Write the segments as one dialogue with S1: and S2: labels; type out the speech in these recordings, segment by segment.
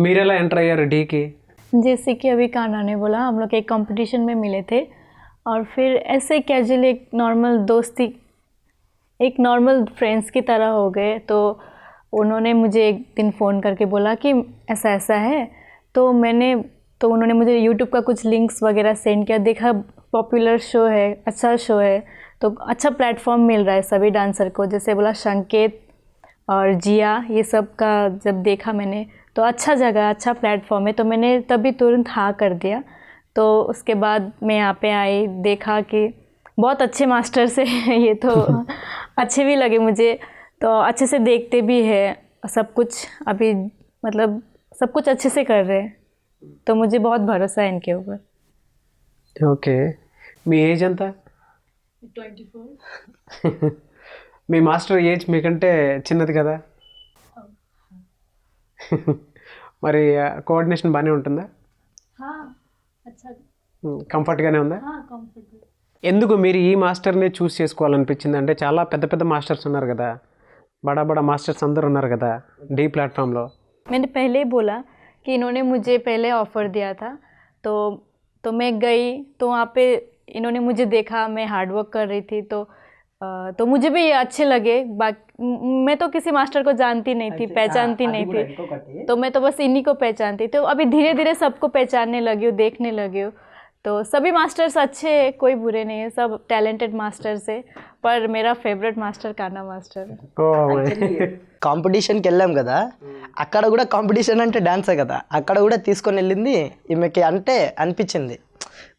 S1: మీరు ఎలా ఎంటర్ అయ్యారు డీకి
S2: जैसे कि अभी कान्हा ने बोला हम लोग एक कंपटीशन में मिले थे और फिर ऐसे कैजुअली एक नॉर्मल दोस्ती एक नॉर्मल फ्रेंड्स की तरह हो गए तो उन्होंने मुझे एक दिन फ़ोन करके बोला कि ऐसा ऐसा है तो मैंने तो उन्होंने मुझे यूट्यूब का कुछ लिंक्स वगैरह सेंड किया देखा पॉपुलर शो है अच्छा शो है तो अच्छा प्लेटफॉर्म मिल रहा है सभी डांसर को जैसे बोला संकेत और जिया ये सब का जब देखा मैंने तो अच्छा जगह अच्छा प्लेटफॉर्म है तो मैंने तभी तुरंत हाँ कर दिया तो उसके बाद मैं यहाँ पे आई देखा कि बहुत अच्छे मास्टर से ये तो अच्छे भी लगे मुझे तो अच्छे से देखते भी है सब कुछ अभी मतलब सब कुछ अच्छे से कर रहे हैं तो मुझे बहुत भरोसा है इनके ऊपर
S1: ఓకే మీ ఏజ్ ఎంత
S2: ट्वेंटी फोर
S1: మీ మాస్టర్ ఏజ్ మీకంటే చిన్నది కదా మరి కోఆర్డినేషన్ బాగానే ఉంటుందా
S2: हाँ अच्छा
S1: కంఫర్ట్గానే ఉందా
S2: हाँ कंफर्टेबल
S1: ఎందుకు మీరు ఈ మాస్టర్ని చూస్ చేసుకోవాలనిపించింది అంటే చాలా పెద్ద పెద్ద మాస్టర్స్ ఉన్నారు కదా బడా బడా మాస్టర్స్ అందరు ఉన్నారు కదా డీ ప్లాట్ఫామ్లో
S2: मैंने पहले ही बोला कि इन्होंने मुझे पहले ऑफ़र दिया था तो तो मैं गई तो वहाँ पे इन्होंने मुझे देखा मैं हार्ड वर्क कर रही थी तो अ, तो मुझे भी ये अच्छे लगे बाकी मैं तो किसी मास्टर को जानती नहीं थी पहचानती नहीं थी तो मैं तो बस इन्हीं को पहचानती तो अभी धीरे धीरे सबको पहचानने लगी हूँ देखने लगी हूँ तो सभी मास्टर्स अच्छे हैं कोई बुरे नहीं है सब टैलेंटेड मास्टर्स है पर मेरा फेवरेट मास्टर काना मास्टर है
S1: ఓ
S3: కాంపిటీషన్కి వెళ్ళాం కదా అక్కడ కూడా కాంపిటీషన్ అంటే డాన్సే కదా అక్కడ కూడా తీసుకొని వెళ్ళింది ఈమెకి అంటే అనిపించింది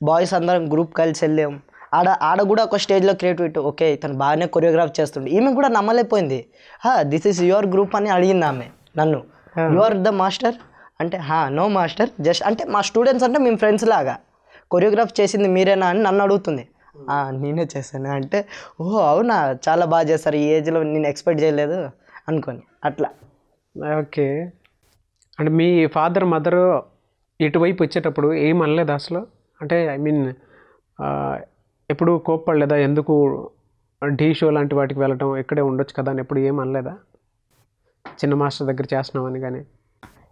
S3: బాయ్స్ అందరం గ్రూప్ కలిసి వెళ్ళాం ఆడ ఆడ కూడా ఒక స్టేజ్లో క్రియేటివిటీ ఓకే ఇతను బాగానే కొరియోగ్రాఫ్ చేస్తుండే. ఈమె కూడా నమ్మలేకపోయింది. హా దిస్ ఈస్ యువర్ గ్రూప్ అని అడిగింది ఆమె నన్ను. యు ఆర్ ద మాస్టర్ అంటే హా నో మాస్టర్ జస్ట్ అంటే మా స్టూడెంట్స్ అంటే మేము ఫ్రెండ్స్ లాగా. కొరియోగ్రాఫ్ చేసింది మీరేనా? అని నన్ను అడుగుతుంది. "ఆ, నేనే చేశాను? అంటే ఓహో అవునా? చాలా బాగా చేస్తారు. ఈ ఏజ్లో నేను ఎక్స్పెక్ట్ చేయలేదు. అనుకొని అట్లా.
S1: ఓకే. అంటే మీ ఫాదర్ మదర్ ఇటువైపు వచ్చేటప్పుడు ఏం అనలేదు అసలు? అంటే ఐ మీన్ ఎప్పుడు కోప్పడలేదా ఎందుకు ఢీ షో లాంటి వాటికి వెళ్ళటం ఇక్కడే ఉండొచ్చు కదా అని ఎప్పుడు ఏం అనలేదా చిన్న మాస్టర్ దగ్గర చేస్తున్నామని కానీ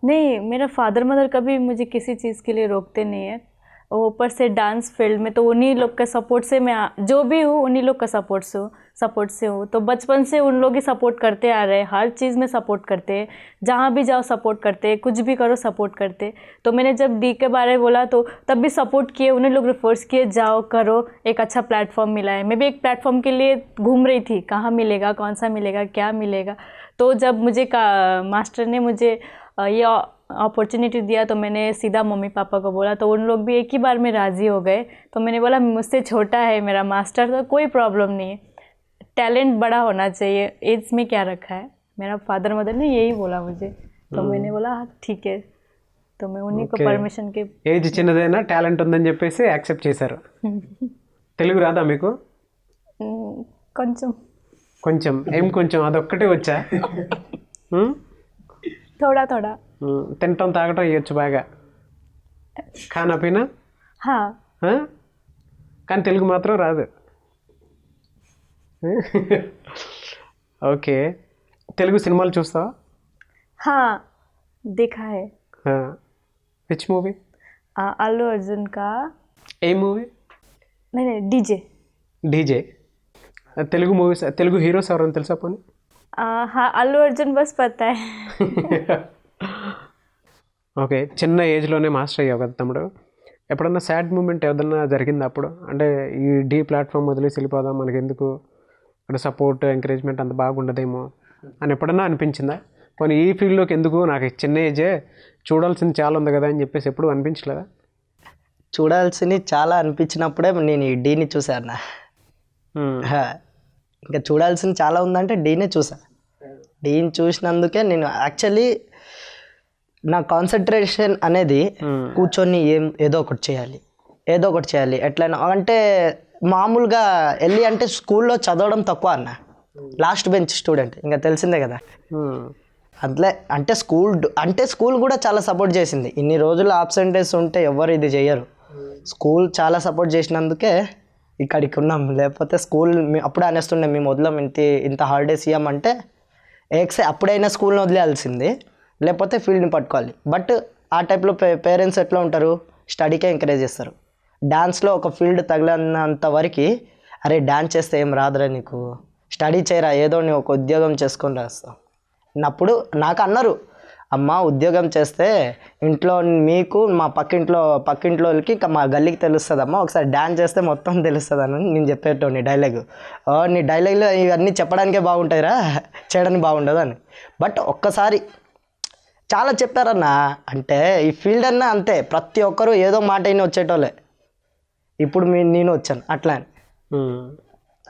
S2: नहीं मेरा फादर मदर कभी मुझे किसी चीज़ के लिए रोकते नहीं है और ऊपर से डांस फ़ील्ड में तो उन्हीं लोग का सपोर्ट से मैं जो भी हूँ, उन्हीं लोग का सपोर्ट से हूँ सपोर्ट से हूँ। तो बचपन से उन लोग ही सपोर्ट करते आ रहे हैं, हर चीज़ में सपोर्ट करते हैं, जहाँ भी जाओ सपोर्ट करते हैं, कुछ भी करो सपोर्ट करते तो मैंने जब डी के बारे में बोला तो तब भी सपोर्ट किए, उन्हें लोग रिफोर्स किए, जाओ, करो, एक अच्छा प्लेटफॉर्म मिला है। मैं भी एक प्लेटफॉर्म के लिए घूम रही थी, कहाँ मिलेगा, कौन सा मिलेगा, क्या मिलेगा। तो जब मुझे का मास्टर ने मुझे ये अपॉर्चुनिटी दिया तो मैंने सीधा मम्मी पापा को बोला तो उन लोग भी एक ही बार में राज़ी हो गए तो मैंने बोला मुझसे छोटा है मेरा मास्टर तो कोई प्रॉब्लम नहीं है टैलेंट बड़ा होना चाहिए एज में क्या रखा है मेरा फादर मदर ने यही बोला मुझे तो मैंने बोला हाँ ठीक है तो मैं उन्हीं को
S1: Okay.
S2: परमिशन के
S1: ఏజ్ చిన్నదైనా టాలెంట్ ఉందని చెప్పేసి యాక్సెప్ట్ చేశారు తెలుగు రాదా మీకు
S2: "हम्म, కొంచెం
S1: కొంచెం ఏం కొంచెం అదొక్కటే వచ్చా ఉమ్?
S2: थोड़ा थोड़ा
S1: ఉమ్, తినటం తాగటం ఇవ్వచ్చు బాగా ఖానా పీనా
S2: हाँ
S1: ఆ? కానీ తెలుగు మాత్రం రాదు ఓకే తెలుగు సినిమాలు చూస్తావా
S2: हाँ देखा है
S1: విచ్ మూవీ
S2: आ, अल्लू अर्जुन का
S1: ఏ మూవీ
S2: नहीं नहीं DJ
S1: DJ Telugu movies Telugu heroes ఎవరైనా తెలుసా పోనీ
S2: हाँ अल्लू अर्जुन बस पता है
S1: ఓకే చిన్న ఏజ్లోనే మాస్టర్ అయ్యావు కదా తమ్ముడు. ఎప్పుడన్నా సాడ్ మూమెంట్ ఏదన్నా జరిగిందా అప్పుడు? అంటే ఈ డీ ప్లాట్ఫామ్ వదిలేసి వెళ్ళిపోదాం మనకి ఎందుకు ఇక్కడ సపోర్ట్ ఎంకరేజ్మెంట్ అంత బాగుండదేమో అని ఎప్పుడన్నా అనిపించిందా? పోనీ ఈ ఫీల్డ్లోకి ఎందుకు? నాకు చిన్న ఏజే చూడాల్సింది చాలా ఉంది కదా అని చెప్పేసి ఎప్పుడు అనిపించలేదా?
S3: చూడాల్సింది చాలా అనిపించినప్పుడే నేను ఈ డీని చూశాను. ఇంకా చూడాల్సింది చాలా ఉందంటే డీనే చూసా డీని చూసినందుకే నేను యాక్చువల్లీ నా కాన్సన్ట్రేషన్ అనేది
S1: మ్మ్.
S3: కూర్చొని ఏం ఏదో ఒకటి చేయాలి. ఏదో ఒకటి చేయాలి. ఎట్లయినా అంటే మామూలుగా వెళ్ళి అంటే స్కూల్లో చదవడం తక్కువ అన్న. లాస్ట్ బెంచ్ స్టూడెంట్ ఇంకా తెలిసిందే కదా.
S1: మ్మ్.
S3: అట్లే అంటే స్కూల్ అంటే స్కూల్ కూడా చాలా సపోర్ట్ చేసింది. ఇన్ని రోజులు ఆబ్సెంటేస్ ఉంటే ఎవరు ఇది చెయ్యరు స్కూల్ చాలా సపోర్ట్ చేసినందుకే ఇక్కడికి ఉన్నాం. లేకపోతే స్కూల్ అప్పుడే అనేస్తుండే మేము వదలం ఇంత ఇంత హాలిడేస్ ఇవ్వమంటే ఎక్స్ అప్పుడైనా స్కూల్ని వదిలేయాల్సింది. లేకపోతే ఫీల్డ్ని పట్టుకోవాలి. బట్ ఆ టైప్లో పే పేరెంట్స్ ఎట్లా ఉంటారు? స్టడీకే ఎంకరేజ్ చేస్తారు. డ్యాన్స్లో ఒక ఫీల్డ్ తగిలినంత వరకు అరే డ్యాన్స్ చేస్తే ఏం రాదురా నీకు? స్టడీ చేయరా? ఏదో నీ ఒక ఉద్యోగం చేసుకొని రాస్తావు అప్పుడు నాకు అన్నారు అమ్మ ఉద్యోగం చేస్తే ఇంట్లో మీకు మా పక్కింట్లో పక్కింట్లో వాళ్ళకి ఇంకా మా గల్లీకి తెలుస్తుందమ్మ. ఒకసారి డ్యాన్స్ చేస్తే మొత్తం తెలుస్తుంది అని నేను చెప్పేటోని డైలాగ్. "ఓ, నీ డైలాగ్లో ఇవన్నీ చెప్పడానికే బాగుంటాయిరా? చేయడానికి బాగుండదు అని. బట్ ఒక్కసారి చాలా చెప్పారన్న. అంటే ఈ ఫీల్డ్ అన్న అంతే. ప్రతి ఒక్కరు ఏదో మాట అయినా వచ్చేటోళ్ళే. ఇప్పుడు మీ నేను వచ్చాను. అట్లా అని.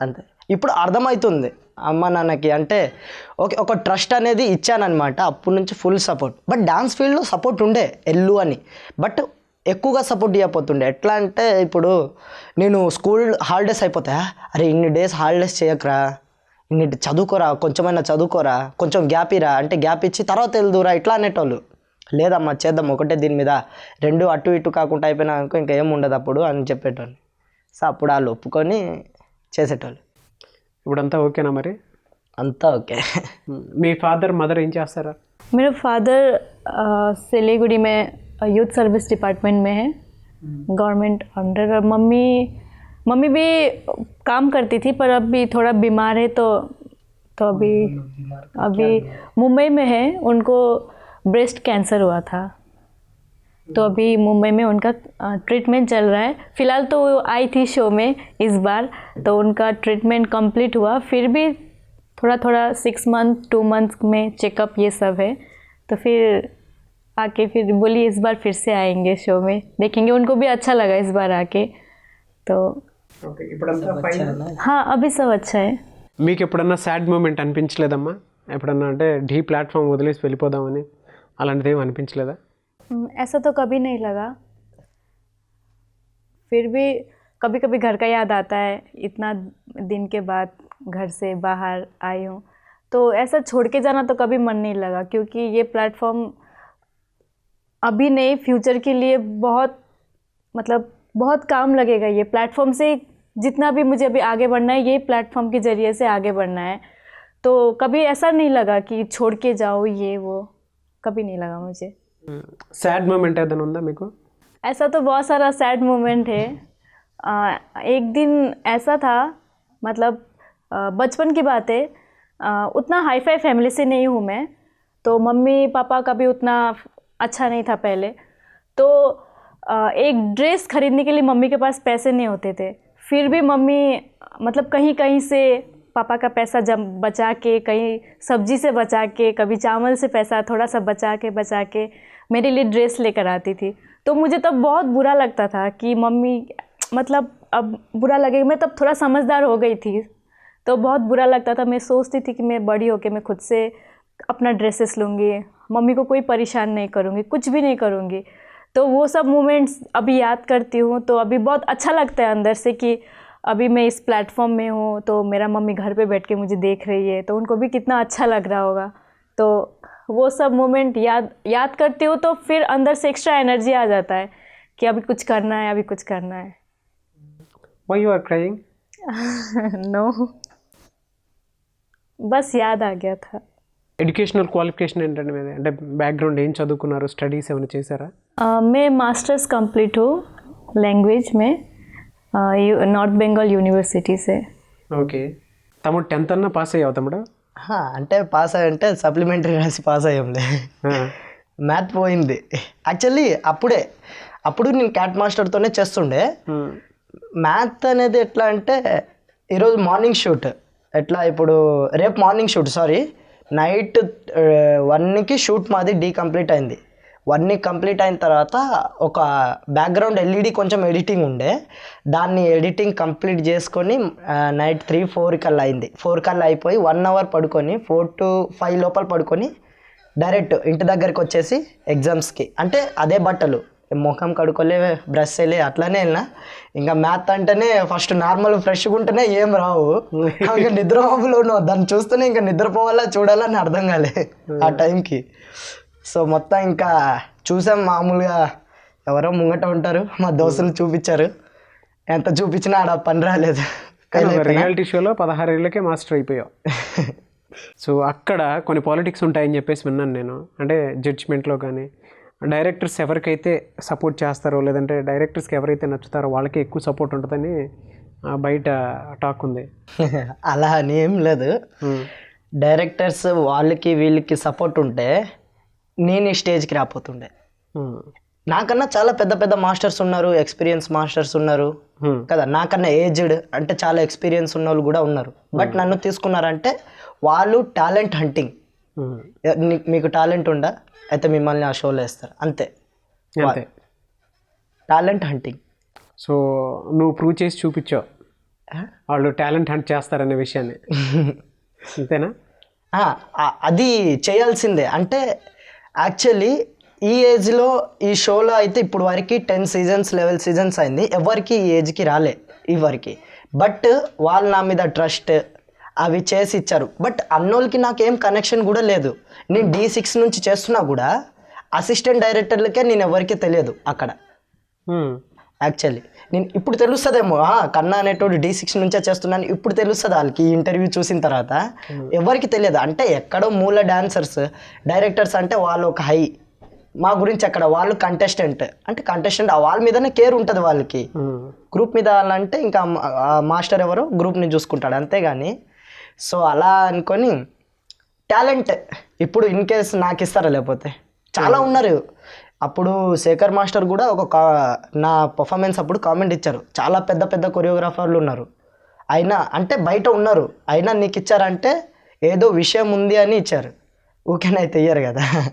S3: అంతే. ఇప్పుడు అర్థమవుతుంది అమ్మ నాన్నకి అంటే ఓకే ఒక ట్రస్ట్ అనేది ఇచ్చానమాట అప్పటి నుంచి ఫుల్ సపోర్ట్. బట్ డాన్స్ ఫీల్డ్లో సపోర్ట్ ఉండే. ఎల్లు అని. బట్ ఎక్కువగా సపోర్ట్ ఇవ్వకపోతుండే ఎట్లా అంటే ఇప్పుడు నేను స్కూల్ హాలిడేస్ అయిపోతాయా? అరే ఇన్ని డేస్ హాలిడేస్ చేయకరా. ఇన్ని చదువుకోరా కొంచెమైనా చదువుకోరా కొంచెం గ్యాప్ ఇరా అంటే గ్యాప్ ఇచ్చి తర్వాత వెళ్దురా ఇట్లా అనేటోళ్ళు లేదమ్మా చేద్దాం ఒకటే దీని మీద రెండు అటు ఇటు కాకుండా అయిపోయినా అనుకో ఇంకా ఏం ఉండదు అప్పుడు అని చెప్పేటోళ్ళు సో అప్పుడు వాళ్ళు ఒప్పుకొని చేసేటోళ్ళు
S1: ఇప్పుడంతా ఓకేనా మరి
S3: అంతా ఓకే
S1: ఉమ్. మీ ఫాదర్ మదర్ ఏం చేస్తారా
S2: मेरा फादर सिलीगुड़ी में यूथ सर्विस डिपार्टमेंट में है गवर्नमेंट अंडर और मम्मी मम्मी भी काम करती थी पर अभी थोड़ा बीमार है तो तो अभी अभी मुंबई में है उनको ब्रेस्ट कैंसर हुआ था। तो अभी मुंबई में उनका ट्रीटमेंट चल रहा है। फ़िलहाल तो वो आई थी शो में इस बार तो उनका ट्रीटमेंट कंप्लीट हुआ। फिर भी थोड़ा थोड़ा सिक्स मंथ टू मंथ में चेकअप ये सब है। तो फिर आके फिर बोली इस बार फिर से आएँगे शो में। देखेंगे उनको भी अच्छा लगा इस बार आके। तो
S1: ఓకే ఇప్పుడంతా ఫైన్
S2: हाँ अभी सब अच्छा है
S1: మీకు ఎప్పుడన్నా సాడ్ మూమెంట్ అనిపించలేదమ్మా ఎప్పుడన్నా అంటే ఢీ ప్లాట్ఫామ్ వదిలేసి వెళ్ళిపోదామని అలాంటిది ఏమి అనిపించలేదా
S2: हम्म, ऐसा तो कभी नहीं लगा फिर भी कभी कभी घर का याद आता है इतना दिन के बाद घर से बाहर आई हूँ तो ऐसा छोड़ के जाना तो कभी मन नहीं लगा क्योंकि ये प्लेटफॉर्म अभी नहीं फ्यूचर के लिए बहुत मतलब बहुत काम लगेगा ये प्लेटफॉर्म से जितना भी मुझे अभी आगे बढ़ना है ये प्लेटफॉर्म के ज़रिए से आगे बढ़ना है। तो कभी ऐसा नहीं लगा कि छोड़ के जाओ ये वो कभी नहीं लगा मुझे।
S1: सैड मोमेंट है धनुंदा मेरे को।
S2: ऐसा तो बहुत सारा सैड मोमेंट है। आ, एक दिन ऐसा था मतलब बचपन की बात है। उतना हाई फाई फैमिली से नहीं हूँ मैं। तो मम्मी पापा का भी उतना अच्छा नहीं था पहले। तो आ, एक ड्रेस खरीदने के लिए मम्मी के पास पैसे नहीं होते थे। फिर भी मम्मी मतलब कहीं कहीं से पापा का पैसा जब बचा के, कहीं सब्ज़ी से बचा के, कभी चावल से पैसा थोड़ा सा बचा के बचा के मेरे लिए ड्रेस लेकर आती थी। तो मुझे तब बहुत बुरा लगता था कि मम्मी मतलब अब बुरा लगेगा, मैं तब थोड़ा समझदार हो गई थी। तो बहुत बुरा लगता था, मैं सोचती थी कि मैं बड़ी होकर मैं खुद से अपना ड्रेसेस लूँगी। मम्मी को कोई परेशान नहीं करूँगी, कुछ भी नहीं करूँगी। तो वो सब मोमेंट्स अभी याद करती हूँ तो अभी बहुत अच्छा लगता है अंदर से कि अभी मैं इस प्लेटफॉर्म में हूँ तो मेरा मम्मी घर पे बैठ के मुझे देख रही है तो उनको भी कितना अच्छा लग रहा होगा तो वो सब मोमेंट याद याद करती हूँ तो फिर अंदर से एक्स्ट्रा एनर्जी आ जाता है कि अभी कुछ करना है अभी कुछ करना है
S1: why you are crying
S2: no बस याद आ गया था
S1: ఎడ్యుకేషనల్ క్వాలిఫికేషన్ ఏంటండి మీది అంటే బ్యాక్గ్రౌండ్ ఏం చదువుకున్నారు స్టడీస్ ఏమైనా చేశారా
S2: अ, मैं मास्टर्स कंप्लीट हूँ लैंग्वेज में नॉर्थ बंगाल यूनिवर्सिटी से
S1: ఓకే తమ్ముడు టెన్త్ అన్నా పాస్ అయ్యావు తమ్ముడు
S3: హా, అంటే పాస్ అయ్యంటే సప్లిమెంటరీ రాసి పాస్ అయ్యాంలే
S1: ఆ,
S3: మ్యాథ్ పోయింది యాక్చువల్లీ అప్పుడే అప్పుడు నేను క్యాట్ మాస్టర్తోనే చేస్తుండే
S1: ఉమ్,
S3: మ్యాథ్ అనేది ఎట్లా అంటే ఈరోజు మార్నింగ్ షూట్ ఎట్లా ఇప్పుడు రేపు మార్నింగ్ షూట్ సారీ నైట్ వన్కి షూట్ మాది డీ కంప్లీట్ అయింది వన్ని కంప్లీట్ అయిన తర్వాత ఒక బ్యాక్గ్రౌండ్ ఎల్ఈడి కొంచెం ఎడిటింగ్ ఉండే. దాన్ని ఎడిటింగ్ కంప్లీట్ చేసుకొని నైట్ త్రీ ఫోర్ కల్లా అయింది. ఫోర్ కల్లా అయిపోయి వన్ అవర్ పడుకొని ఫోర్ టు ఫైవ్ లోపల పడుకొని డైరెక్ట్ ఇంటి దగ్గరికి వచ్చేసి ఎగ్జామ్స్కి అంటే అదే బట్టలు. ముఖం కడుకోలే బ్రష్ చేయలే అట్లానే వెళ్ళినా. ఇంకా మ్యాథ్ అంటేనే ఫస్ట్ నార్మల్ ఫ్రెష్గా ఉంటేనే ఏం రావు. ఇంకా ఉన్నావు. దాన్ని చూస్తేనే ఇంకా నిద్రపోవాలా చూడాలా అని అర్థం కాలే. ఆ టైంకి సో మొత్తం ఇంకా చూసాం మామూలుగా ఎవరో ముంగట ఉంటారు మా దోస్తులు చూపించారు. ఎంత చూపించినా ఆడ పని రాలేదు.
S1: రియాలిటీ షోలో పదహారు ఏళ్ళకే మాస్టర్ అయిపోయావు. సో అక్కడ కొన్ని పాలిటిక్స్ ఉంటాయని చెప్పేసి విన్నాను నేను. అంటే జడ్జ్మెంట్లో కానీ డైరెక్టర్స్ ఎవరికైతే సపోర్ట్ చేస్తారో లేదంటే డైరెక్టర్స్కి ఎవరైతే నచ్చుతారో వాళ్ళకి ఎక్కువ సపోర్ట్ ఉంటుందని బయట టాక్ ఉంది.
S3: అలా అని ఏం లేదు. డైరెక్టర్స్ వాళ్ళకి వీళ్ళకి సపోర్ట్ ఉంటే నేను ఈ స్టేజ్కి రాపోతుండే. నాకన్నా చాలా పెద్ద పెద్ద మాస్టర్స్ ఉన్నారు ఎక్స్పీరియన్స్ మాస్టర్స్ ఉన్నారు. కదా నాకన్నా ఏజ్డ్ అంటే చాలా ఎక్స్పీరియన్స్ ఉన్న వాళ్ళు కూడా ఉన్నారు. బట్ నన్ను తీసుకున్నారంటే వాళ్ళు టాలెంట్ హంటింగ్. మీకు టాలెంట్ ఉందా అయితే మిమ్మల్ని ఆ షోలో వేస్తారు. అంతే.
S1: అంతే.
S3: Talent hunting.
S1: సో నువ్వు ప్రూవ్ చేసి చూపించావు. వాళ్ళు టాలెంట్ హంట్ చేస్తారనే విషయాన్ని. అంతేనా?
S3: అది చేయాల్సిందే. అంటే యాక్చువల్లీ ఈ ఏజ్లో ఈ షోలో అయితే ఇప్పుడు వరకు టెన్ సీజన్స్ లెవెల్ సీజన్స్ అయింది. ఎవరికి ఈ ఏజ్కి రాలే ఇవరికి బట్ వాళ్ళు నా మీద ట్రస్ట్ అవి చేసి ఇచ్చారు. బట్ అన్నోళ్ళకి నాకేం కనెక్షన్ కూడా లేదు. నేను డీ సిక్స్ నుంచి చేస్తున్నా కూడా అసిస్టెంట్ డైరెక్టర్లకే నేను ఎవరికీ తెలియదు అక్కడ.
S1: Hmm.
S3: యాక్చువల్లీ నేను ఇప్పుడు తెలుస్తుందేమో. కన్నా అనేటోడు డి సిక్స్ నుంచే చేస్తున్నాను. ఇప్పుడు తెలుస్తుంది వాళ్ళకి ఈ ఇంటర్వ్యూ చూసిన తర్వాత. ఎవరికి తెలియదు. అంటే ఎక్కడో మూల డాన్సర్స్ డైరెక్టర్స్ అంటే వాళ్ళు ఒక హై మా గురించి అక్కడ వాళ్ళు కంటెస్టెంట్ అంటే కంటెస్టెంట్ వాళ్ళ మీదనే కేర్ ఉంటుంది వాళ్ళకి. గ్రూప్ మీద అంటే ఇంకా మాస్టర్ ఎవరో గ్రూప్ని చూసుకుంటాడు. అంతేగాని సో అలా అనుకొని టాలెంట్ ఇప్పుడు ఇన్ కేస్ నాకు ఇస్తారా లేకపోతే? చాలా ఉన్నారు. అప్పుడు శేఖర్ మాస్టర్ కూడా ఒక కా- నా పర్ఫార్మెన్స్ అప్పుడు కామెంట్ ఇచ్చారు. చాలా పెద్ద పెద్ద కొరియోగ్రాఫర్లు ఉన్నారు. అయినా అంటే బయట ఉన్నారు. అయినా నీకు ఇచ్చారంటే ఏదో విషయం ఉంది అని ఇచ్చారు. ఊకేనైతే ఇయ్యరు కదా.